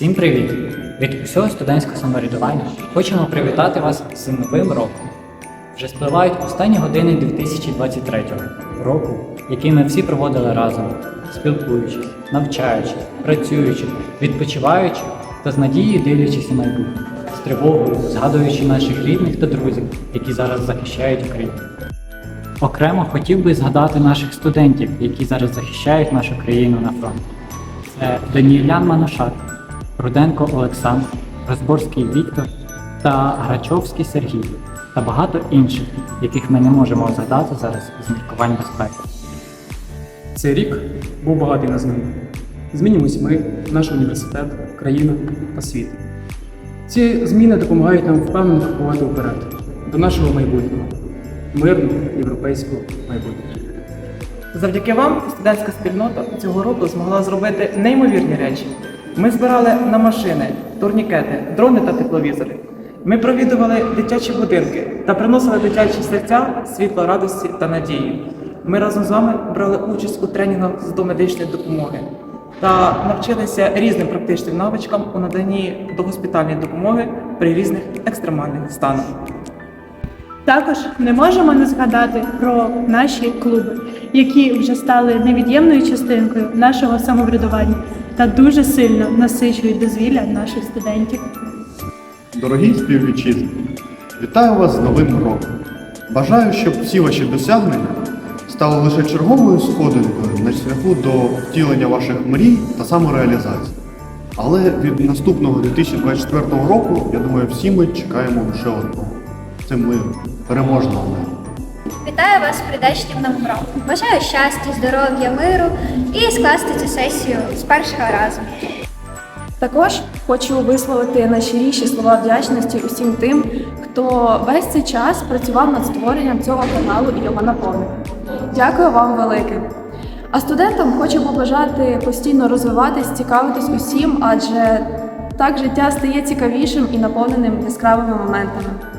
Всім привіт! Від усього студентського самоврядування хочемо привітати вас з новим роком. Вже спливають останні години 2023 року, який ми всі проводили разом, спілкуючись, навчаючись, працюючи, відпочиваючи та з надією дивлячись у майбутнє, з тривогою, згадуючи наших рідних та друзів, які зараз захищають Україну. Окремо хотів би згадати наших студентів, які зараз захищають нашу країну на фронті. Це Даніелян Манушак, Руденко Олександр, Розборський Віктор та Грачовський Сергій та багато інших, яких ми не можемо згадати зараз з міркувань безпеки. Цей рік був багатий на зміни. Змінюємось ми, наш університет, країна та світ. Ці зміни допомагають нам впевнено крокувати вперед до нашого майбутнього, мирного європейського майбутнього. Завдяки вам студентська спільнота цього року змогла зробити неймовірні речі. Ми збирали на машини, турнікети, дрони та тепловізори. Ми провідували дитячі будинки та приносили дитячі серця світло радості та надії. Ми разом з вами брали участь у тренінгах з домедичної допомоги та навчилися різним практичним навичкам у наданні догоспітальної допомоги при різних екстремальних станах. Також не можемо не згадати про наші клуби, які вже стали невід'ємною частинкою нашого самоврядування та дуже сильно насичують дозвілля наших студентів. Дорогі співвітчизники, вітаю вас з Новим роком. Бажаю, щоб всі ваші досягнення стали лише черговою сходинкою на шляху до втілення ваших мрій та самореалізації. Але від наступного 2024 року, я думаю, всі ми чекаємо лише одного. Це миру, переможного миру. Вітаю вас з прийдешнім новим. Бажаю щастя, здоров'я, миру і скласти цю сесію з першого разу. Також хочу висловити найщиріші слова вдячності усім тим, хто весь цей час працював над створенням цього каналу і його наповненням. Дякую вам велике. А студентам хочу побажати постійно розвиватись, цікавитись усім, адже так життя стає цікавішим і наповненим яскравими моментами.